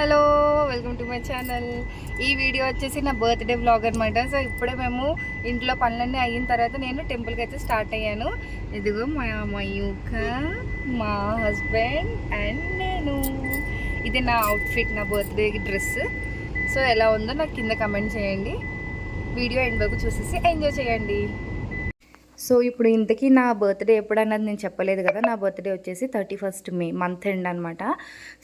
Hello welcome to my channel. ఈ video వచ్చేసి నా బర్త్డే బ్లాగ్ అనమాట సో ఇప్పుడే మేము ఇంట్లో పనులన్నీ అయిన తర్వాత నేను టెంపుల్కి అయితే స్టార్ట్ అయ్యాను. ఇదిగో మా మయూక మా హస్బెండ్ అండ్ నేను. ఇది నా అవుట్ఫిట్ నా బర్త్డే డ్రెస్ సో ఎలా ఉందో నాకు కింద కమెంట్ చేయండి. వీడియో ఎండ్ వరకు చూసేసి ఎంజాయ్ చేయండి. సో ఇప్పుడు ఇంతకీ నా బర్త్డే ఎప్పుడన్నది నేను చెప్పలేదు కదా నా బర్త్డే వచ్చేసి thirty first May month end అనమాట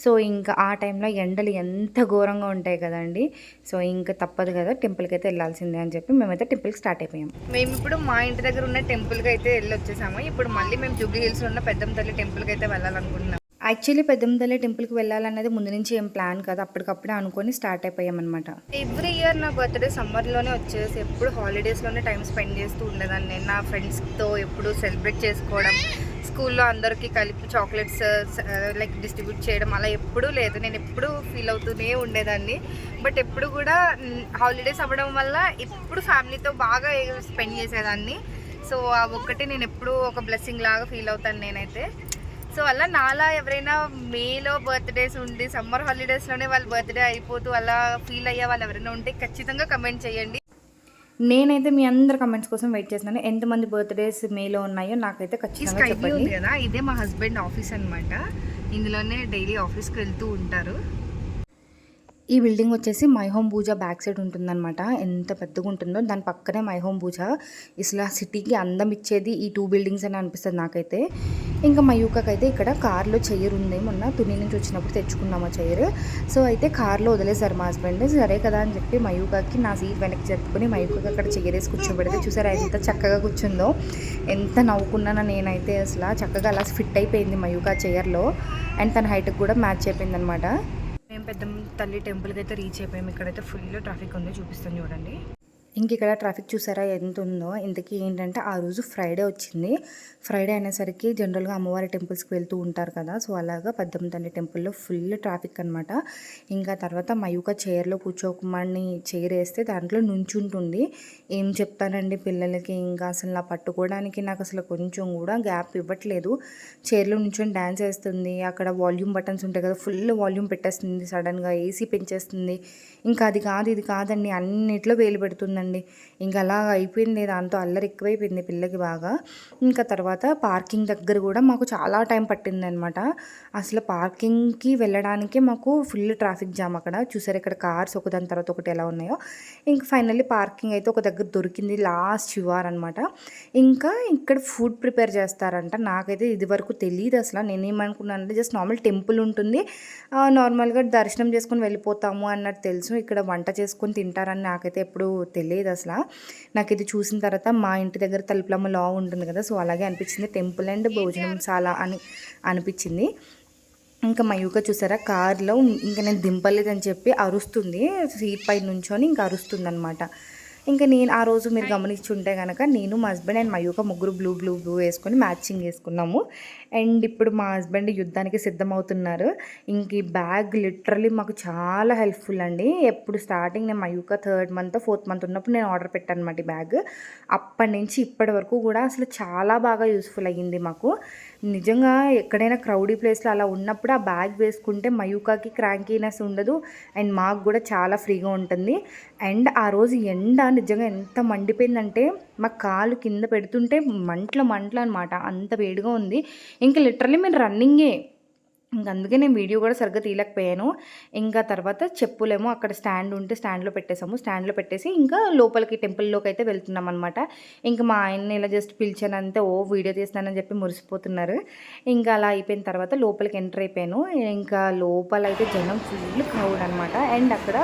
సో ఇంకా ఆ టైంలో ఎండలు ఎంత ఘోరంగా ఉంటాయి కదండి. సో ఇంకా తప్పదు కదా టెంపుల్కి అయితే వెళ్ళాల్సిందే అని చెప్పి మేమైతే టెంపుల్కి స్టార్ట్ అయిపోయాం. మేము ఇప్పుడు మా ఇంటి దగ్గర ఉన్న టెంపుల్కి అయితే వెళ్ళి వచ్చేసాము ఇప్పుడు మళ్ళీ మేము జూబ్లీ హిల్స్లో ఉన్న పెద్దమ్మ తల్లి టెంపుల్కి అయితే వెళ్ళాలనుకుంటున్నాం. యాక్చువల్లీ పెద్దమ్మ టెంపుల్కి వెళ్ళాలన్నది ముందు నుంచి ఏం ప్లాన్ కాదు. అప్పటికప్పుడే అనుకొని స్టార్ట్ అయిపోయామన్నమాట. ఎవ్రీ ఇయర్ నా బర్త్డే సమ్మర్లోనే వచ్చేసి ఎప్పుడు హాలిడేస్లోనే టైం స్పెండ్ చేస్తూ ఉండేదాన్ని. నేను నా ఫ్రెండ్స్తో ఎప్పుడు సెలబ్రేట్ చేసుకోవడం స్కూల్లో అందరికీ కలిపి చాక్లెట్స్ లైక్ డిస్ట్రిబ్యూట్ చేయడం అలా ఎప్పుడూ లేదు. నేను ఎప్పుడూ ఫీల్ అవుతూనే ఉండేదాన్ని. బట్ ఎప్పుడు కూడా హాలిడేస్ అవ్వడం వల్ల ఎప్పుడు ఫ్యామిలీతో బాగా స్పెండ్ చేసేదాన్ని. సో ఆ ఒక్కటి నేను ఎప్పుడూ ఒక బ్లెస్సింగ్ లాగా ఫీల్ అవుతాను నేనైతే. సో అలా నాలా ఎవరైనా మేలో బర్త్డేస్ ఉండి సమ్మర్ హాలిడేస్లోనే వాళ్ళ బర్త్డే అయిపోతూ అలా ఫీల్ అయ్యే వాళ్ళు ఎవరైనా ఉంటే ఖచ్చితంగా కమెంట్ చేయండి. నేనైతే మీ అందరి కమెంట్స్ కోసం వెయిట్ చేస్తున్నాను. ఎంతమంది బర్త్డేస్ మేలో ఉన్నాయో నాకైతే ఖచ్చితంగా చెప్పండి. కదా ఇదే మా హస్బెండ్ ఆఫీస్ అన్నమాట. ఇందులోనే డైలీ ఆఫీస్కి వెళ్తూ ఉంటారు. ఈ బిల్డింగ్ వచ్చేసి My Home Pooja back side ఉంటుందన్నమాట. ఎంత పెద్దగా ఉంటుందో దాని పక్కనే మై హోమ్ పూజ. ఇసలు సిటీకి అందం ఇచ్చేది ఈ టూ బిల్డింగ్స్ అని అనిపిస్తుంది నాకైతే. ఇంకా మయూకకి అయితే ఇక్కడ కార్లో చైర్ ఉంది. మొన్న తుని నుంచి వచ్చినప్పుడు తెచ్చుకున్నాము ఆ చైర్. సో అయితే కార్లో వదిలేశారు మా హస్బెండ్. సరే కదా అని చెప్పి మయూకకి నా సీట్ వెనక్కి చెప్పుకొని మయూకకి అక్కడ చైర్ వేసి కూర్చోబెడితే చూసారా ఎంత చక్కగా కూర్చుందో. ఎంత నవ్వుకున్నానో నేనైతే అసలు చక్కగా అలా ఫిట్ అయిపోయింది మయూక చైర్లో. అండ్ తన హైట్కి కూడా మ్యాచ్ అయిపోయింది అనమాట మేము పెద్ద తల్లి టెంపుల్కి అయితే రీచ్ అయిపోయాము ఇక్కడైతే ఫుల్ ట్రాఫిక్ ఉంది. చూపిస్తాను చూడండి. ఇంక ఇక్కడ ట్రాఫిక్ చూసారా ఎంత ఉందో ఇంతకీ ఏంటంటే ఆ రోజు ఫ్రైడే వచ్చింది. ఫ్రైడే అనేసరికి జనరల్గా అమ్మవారి టెంపుల్స్కి వెళ్తూ ఉంటారు కదా సో అలాగా పద్దెనిమిది తండ్రి టెంపుల్లో ఫుల్ ట్రాఫిక్ అనమాట ఇంకా తర్వాత మయూక చైర్లో కూర్చోకుమాడిని చైర్ వేస్తే దాంట్లో నుంచుంటుంది. ఏం చెప్తానండి పిల్లలకి? ఇంకా అసలు నా పట్టుకోవడానికి నాకు అసలు కొంచెం కూడా గ్యాప్ ఇవ్వట్లేదు. చైర్లో నుంచొని డ్యాన్స్ వేస్తుంది. అక్కడ వాల్యూమ్ బటన్స్ ఉంటాయి కదా ఫుల్ వాల్యూమ్ పెట్టేస్తుంది సడన్గా ఏసీ పెంచేస్తుంది. ఇంకా అది కాదు ఇది కాదండి అన్నిట్లో వేలు పెడుతుందండి. అండి. ఇంకా అలా అయిపోయింది. దాంతో అల్లరి ఎక్కువైపోయింది పిల్లకి బాగా. ఇంకా తర్వాత పార్కింగ్ దగ్గర కూడా మాకు చాలా టైం పట్టింది అనమాట అసలు పార్కింగ్కి వెళ్ళడానికి మాకు ఫుల్ ట్రాఫిక్ జామ్ అక్కడ. చూసారు ఇక్కడ కార్స్ ఒకదాని తర్వాత ఒకటి ఎలా ఉన్నాయో. ఇంకా ఫైనల్లీ పార్కింగ్ అయితే ఒక దగ్గర దొరికింది. లాస్ట్ చివర్ అనమాట ఇంకా ఇక్కడ ఫుడ్ ప్రిపేర్ చేస్తారంట. నాకైతే ఇది వరకు తెలియదు అసలు. నేనేమనుకున్నానంటే జస్ట్ నార్మల్ టెంపుల్ ఉంటుంది. నార్మల్గా దర్శనం చేసుకొని వెళ్ళిపోతాము అన్నట్టు తెలుసు. ఇక్కడ వంట చేసుకొని తింటారని నాకైతే ఎప్పుడు తెలియదు అసలు. నాకు ఇది చూసిన తర్వాత మా ఇంటి దగ్గర తలుపులమ్మ లా ఉంటుంది కదా సో అలాగే అనిపించింది. టెంపుల్ అండ్ భోజనం చాలా అని అనిపించింది. ఇంకా మయూక చూసారా కార్లో ఇంకా నేను దింపలేదని చెప్పి అరుస్తుంది. సీట్ పై నుంచొని ఇంకా అరుస్తుంది అనమాట ఇంకా నేను ఆ రోజు మీరు గమనించుంటే కనుక నేను మా హస్బెండ్ అండ్ మయూక ముగ్గురు బ్లూ బ్లూ బ్లూ వేసుకొని మ్యాచింగ్ వేసుకున్నాము. అండ్ ఇప్పుడు మా హస్బెండ్ యుద్ధానికి సిద్ధమవుతున్నారు. ఇంక ఈ బ్యాగ్ లిటరలీ మాకు చాలా హెల్ప్ఫుల్ అండి. ఎప్పుడు స్టార్టింగ్ నేను Mayuka third month fourth month ఉన్నప్పుడు నేను ఆర్డర్ పెట్టాను అనమాట ఈ బ్యాగ్. అప్పటి నుంచి ఇప్పటి వరకు కూడా అసలు చాలా బాగా యూస్ఫుల్ అయ్యింది మాకు. నిజంగా ఎక్కడైనా క్రౌడీ ప్లేస్లో అలా ఉన్నప్పుడు ఆ బ్యాగ్ వేసుకుంటే మయూకాకి క్రాంకీనెస్ ఉండదు. అండ్ మాకు కూడా చాలా ఫ్రీగా ఉంటుంది. అండ్ ఆ రోజు ఎండ నిజంగా ఎంత మండిపోయిందంటే మా కాలు కింద పెడుతుంటే మంటలు మంటలు అనమాట అంత వేడిగా ఉంది. ఇంకా లిటరలీ మేము రన్నింగే. ఇంక అందుకే నేను వీడియో కూడా సరిగ్గా తీయలేకపోయాను. ఇంకా తర్వాత చెప్పులేమో అక్కడ స్టాండ్ ఉంటే స్టాండ్లో పెట్టేసాము స్టాండ్లో పెట్టేసి ఇంకా లోపలికి టెంపుల్లోకి అయితే వెళ్తున్నాం అనమాట ఇంకా మా ఆయన్ని ఇలా జస్ట్ పిలిచానంతే ఓ వీడియో తీస్తానని చెప్పి మురిసిపోతున్నారు. ఇంకా అలా అయిపోయిన తర్వాత లోపలికి ఎంటర్ అయిపోయాను. ఇంకా లోపల అయితే జనం ఫుల్ క్రౌడ్ అనమాట అండ్ అక్కడ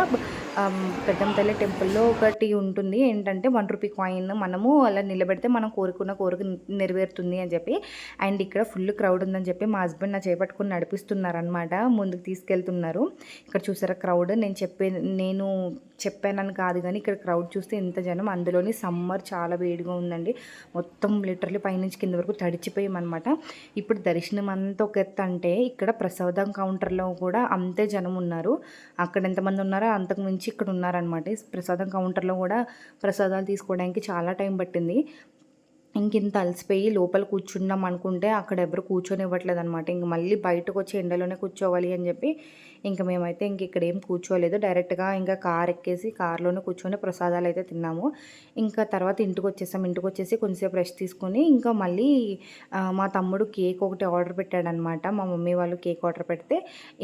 పెద్దంపల్లి టెంపుల్లో ఒకటి ఉంటుంది. ఏంటంటే వన్ రూపీ కాయిన్ మనము అలా నిలబెడితే మనం కోరుకున్న కోరిక నెరవేరుతుంది అని చెప్పి. అండ్ ఇక్కడ ఫుల్ క్రౌడ్ ఉందని చెప్పి మా హస్బెండ్ నా చేపట్టుకుని నడిపిస్తున్నారనమాట ముందుకు తీసుకెళ్తున్నారు. ఇక్కడ చూసారా క్రౌడ్? నేను చెప్పే నేను చెప్పానని కాదు కానీ ఇక్కడ క్రౌడ్ చూస్తే ఎంత జనం. అందులోని సమ్మర్ చాలా వేడిగా ఉందండి. మొత్తం లిటరలీ పైనుంచి కింద వరకు తడిచిపోయామన్నమాట. ఇప్పుడు దర్శనం అంతా ఒక ఎత్తు అంటే ఇక్కడ ప్రసాదం కౌంటర్లో కూడా అంతే జనం ఉన్నారు. అక్కడ ఎంతమంది ఉన్నారో అంతకు మించి ఇక్కడ ఉన్నారనమాట ప్రసాదం కౌంటర్లో కూడా ప్రసాదాలు తీసుకోవడానికి చాలా టైం పట్టింది. ఇంకింత అలసిపోయి లోపల కూర్చున్నాం అనుకుంటే అక్కడ ఎవరు కూర్చొని ఇవ్వట్లేదు అనమాట ఇంక మళ్ళీ బయటకు వచ్చి ఎండలోనే కూర్చోవాలి అని చెప్పి ఇంకా మేమైతే ఇంక ఇక్కడ ఏం కూర్చోలేదు. డైరెక్ట్గా ఇంకా కార్ ఎక్కేసి కార్లోనే కూర్చొని ప్రసాదాలు అయితే తిన్నాము. ఇంకా తర్వాత ఇంటికి వచ్చేసాం ఇంటికి వచ్చేసి కొంచెంసేపు రెస్ట్ తీసుకొని ఇంకా మళ్ళీ మా తమ్ముడు కేక్ ఒకటి ఆర్డర్ పెట్టాడనమాట మా మమ్మీ వాళ్ళు కేక్ ఆర్డర్ పెడితే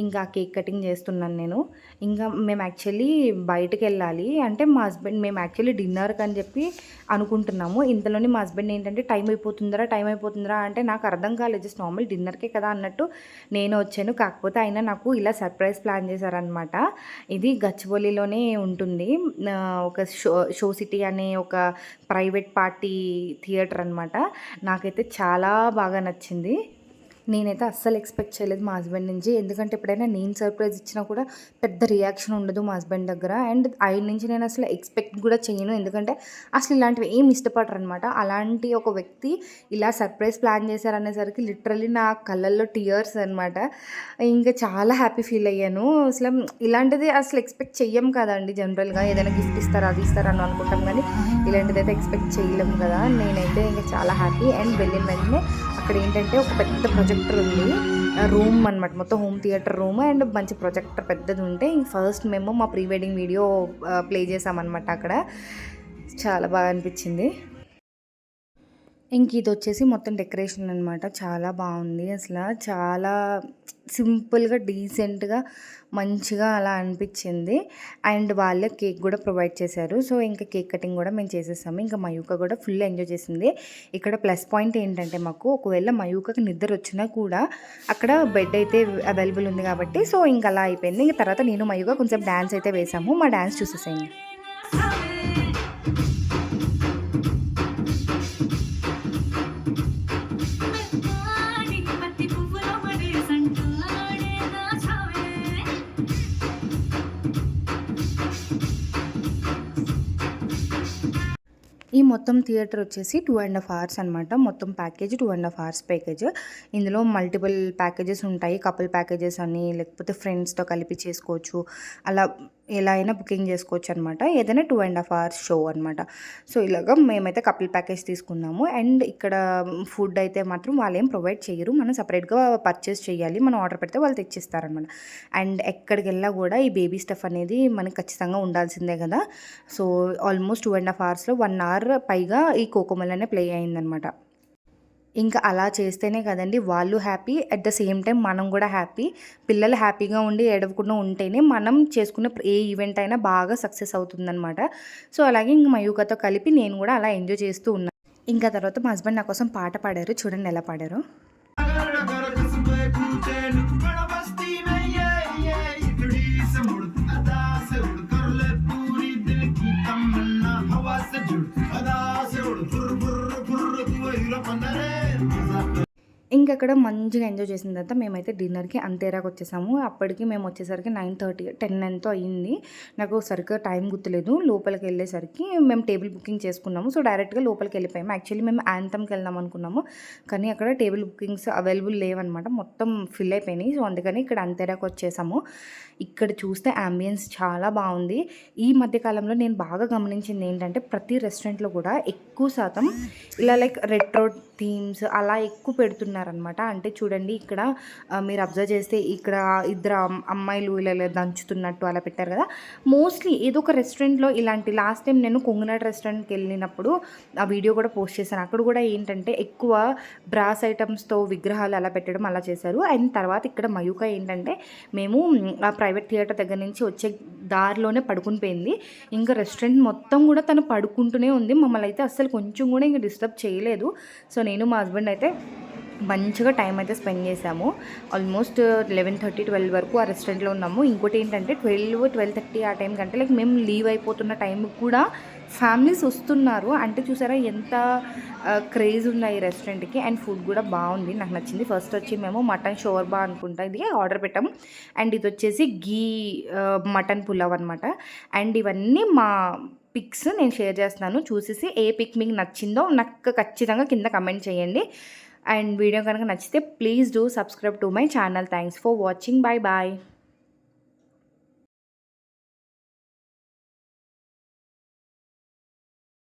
ఇంకా కేక్ కటింగ్ చేస్తున్నాను నేను. ఇంకా మేము యాక్చువల్లీ బయటకు వెళ్ళాలి అంటే మా హస్బెండ్ మేము యాక్చువల్లీ డిన్నర్కి అని చెప్పి అనుకుంటున్నాము. ఇంతలోనే మా హస్బెండ్ ఏంటంటే టైం అయిపోతుందిరా టైం అయిపోతుందిరా అంటే నాకు అర్థం కాలేదు జస్ట్ నార్మల్ డిన్నర్కే కదా అన్నట్టు నేను వచ్చాను. కాకపోతే ఆయన నాకు ఇలా సర్ప్రైజ్ ప్లాన్ చేశారనమాట ఇది గచ్చిబౌలిలోనే ఉంటుంది. ఒక షో షో సిటీ అనే ఒక ప్రైవేట్ పార్టీ థియేటర్ అనమాట నాకైతే చాలా బాగా నచ్చింది. నేనైతే అస్సలు ఎక్స్పెక్ట్ చేయలేదు మా హస్బెండ్ నుంచి. ఎందుకంటే ఎప్పుడైనా నేను సర్ప్రైజ్ ఇచ్చినా కూడా పెద్ద రియాక్షన్ ఉండదు మా హస్బెండ్ దగ్గర. అండ్ ఆయన నుంచి నేను అసలు ఎక్స్పెక్ట్ కూడా చేయను. ఎందుకంటే అసలు ఇలాంటివి ఏం ఇష్టపడరు అనమాట అలాంటి ఒక వ్యక్తి ఇలా సర్ప్రైజ్ ప్లాన్ చేశారనేసరికి లిటరలీ నా కళ్ళల్లో టీయర్స్ అనమాట ఇంకా చాలా హ్యాపీ ఫీల్ అయ్యాను. అసలు ఇలాంటిది అసలు ఎక్స్పెక్ట్ చెయ్యం కదండి జనరల్గా ఏదైనా గిఫ్ట్ ఇస్తారా అది ఇస్తారా అని అనుకుంటాం కానీ ఇలాంటిది అయితే ఎక్స్పెక్ట్ చేయలేము కదా. నేనైతే ఇంకా చాలా హ్యాపీ అండ్ వెళ్ళిన వెంటనే అక్కడ ఏంటంటే ఒక పెద్ద థియేటర్ ఉంది. రూమ్ అనమాట మొత్తం హోమ్ థియేటర్ రూమ్ అండ్ మంచి ప్రొజెక్టర్ పెద్దది ఉంటే ఇంక ఫస్ట్ మేము మా ప్రీ వెడ్డింగ్ వీడియో ప్లే చేసామన్నమాట అక్కడ. చాలా బాగా అనిపించింది. ఇంక ఇది వచ్చేసి మొత్తం డెకరేషన్ అనమాట చాలా బాగుంది. అసలు చాలా సింపుల్గా డీసెంట్గా మంచిగా అలా అనిపించింది. అండ్ వాళ్ళే కేక్ కూడా ప్రొవైడ్ చేశారు. సో ఇంకా కేక్ కటింగ్ కూడా మేము చేసేసాము. ఇంకా మయూక కూడా ఫుల్ ఎంజాయ్ చేసింది. ఇక్కడ ప్లస్ పాయింట్ ఏంటంటే మాకు ఒకవేళ మయూకకి నిద్ర వచ్చినా కూడా అక్కడ బెడ్ అయితే అవైలబుల్ ఉంది కాబట్టి సో ఇంకా అలా అయిపోయింది. ఇంకా తర్వాత నేను మయూక కొంచెం డ్యాన్స్ అయితే వేసాము. మా డ్యాన్స్ చూసేసేయండి. ఈ మొత్తం థియేటర్ వచ్చేసి టూ అండ్ హాఫ్ అవర్స్ అనమాట మొత్తం package two and half hours package. ఇందులో మల్టిపుల్ ప్యాకేజెస్ ఉంటాయి. కపుల్ ప్యాకేజెస్ అని లేకపోతే ఫ్రెండ్స్తో కలిపి చేసుకోవచ్చు. అలా ఎలా అయినా బుకింగ్ చేసుకోవచ్చు అనమాట ఏదైనా two and half hours show అనమాట. సో ఇలాగ మేమైతే కపుల్ ప్యాకేజ్ తీసుకున్నాము. అండ్ ఇక్కడ ఫుడ్ అయితే మాత్రం వాళ్ళు ఏం ప్రొవైడ్ చేయరు. మనం సపరేట్గా పర్చేస్ చేయాలి. మనం ఆర్డర్ పెడితే వాళ్ళు తెచ్చిస్తారనమాట. అండ్ ఎక్కడికి వెళ్ళా కూడా ఈ బేబీ స్టఫ్ అనేది మనకి ఖచ్చితంగా ఉండాల్సిందే కదా. So almost two and half అవర్స్లో వన్ అవర్ పైగా ఈ కోకోమలనే ప్లే అయిందనమాట. ఇంకా అలా చేస్తేనే కదండి వాళ్ళు happy at the same time మనం కూడా హ్యాపీ పిల్లలు హ్యాపీగా ఉండి ఏడవకుండా ఉంటేనే మనం చేసుకున్న ఏ ఈవెంట్ అయినా బాగా సక్సెస్ అవుతుందనమాట సో అలాగే ఇంక మయూకతో కలిపి నేను కూడా అలా ఎంజాయ్ చేస్తూ ఉన్నాను ఇంకా తర్వాత మా హస్బెండ్ నా కోసం పాట పాడారు చూడండి ఎలా పాడారు Pandare ఇంకక్కడ మంచిగా ఎంజాయ్ చేసిన తర్వాత మేమైతే డిన్నర్కి అంతేరాకు వచ్చేసాము అప్పటికి మేము వచ్చేసరికి నైన్ థర్టీ టెన్ ఎంతో అయ్యింది. నాకు సరిగ్గా టైం గుర్తులేదు. లోపలికి వెళ్ళేసరికి మేము టేబుల్ బుకింగ్ చేసుకున్నాము. సో డైరెక్ట్గా లోపలికి వెళ్ళిపోయాము. యాక్చువల్లీ మేము యాంథమ్కి వెళ్దాం అనుకున్నాము. కానీ అక్కడ టేబుల్ బుకింగ్స్ అవైలబుల్ లేవన్నమాట. మొత్తం ఫిల్ అయిపోయినాయి. సో అందుకని ఇక్కడ అంతేరాకు వచ్చేసాము ఇక్కడ చూస్తే అంబియన్స్ చాలా బాగుంది. ఈ మధ్యకాలంలో నేను బాగా గమనించింది ఏంటంటే ప్రతి రెస్టారెంట్లో కూడా ఎక్కువ శాతం ఇలా లైక్ రెట్రో థీమ్స్ అలా ఎక్కువ పెడుతున్నారనమాట అంటే చూడండి ఇక్కడ మీరు అబ్జర్వ్ చేస్తే ఇక్కడ ఇద్దరు అమ్మాయిలు ఇలా దంచుతున్నట్టు అలా పెట్టారు కదా. మోస్ట్లీ ఏదో ఒక రెస్టారెంట్లో ఇలాంటి లాస్ట్ టైం నేను కొంగనాడ్ రెస్టారెంట్కి వెళ్ళినప్పుడు ఆ వీడియో కూడా పోస్ట్ చేశాను. అక్కడ కూడా ఏంటంటే ఎక్కువ బ్రాస్ ఐటమ్స్తో విగ్రహాలు అలా పెట్టడం అలా చేశారు. అండ్ తర్వాత ఇక్కడ మయూక ఏంటంటే మేము ఆ ప్రైవేట్ థియేటర్ దగ్గర నుంచి వచ్చే దారిలోనే పడుకుని పోయింది. ఇంకా రెస్టారెంట్ మొత్తం కూడా తను పడుకుంటూనే ఉంది. మమ్మల్ని అయితే అస్సలు కొంచెం కూడా ఇంకా డిస్టర్బ్ చేయలేదు. సో నేను మా హస్బెండ్ అయితే మంచిగా టైం అయితే స్పెండ్ చేసాము ఆల్మోస్ట్ లెవెన్ థర్టీ ట్వెల్వ్ వరకు ఆ రెస్టారెంట్లో ఉన్నాము. ఇంకోటి ఏంటంటే ట్వెల్వ్ ట్వెల్వ్ థర్టీ ఆ టైం కంటే లైక్ మేము లీవ్ అయిపోతున్న టైంకి కూడా ఫ్యామిలీస్ వస్తున్నారు. అంటే చూసారా ఎంత క్రేజ్ ఉంది ఈ రెస్టారెంట్కి. అండ్ ఫుడ్ కూడా బాగుంది. నాకు నచ్చింది. ఫస్ట్ వచ్చి మేము మటన్ షోర్బా అనుకుంటా ఇది ఆర్డర్ పెట్టాము అండ్ ఇది వచ్చేసి గీ మటన్ పులావ్ అనమాట అండ్ ఇవన్నీ మా పిక్స్ నేను షేర్ చేస్తున్నాను. చూసేసి ఏ పిక్ మీకు నచ్చిందో నాకు ఖచ్చితంగా కింద కమెంట్ చేయండి. అండ్ వీడియో కనుక నచ్చితే please do subscribe to my channel. Thanks for watching. Bye bye.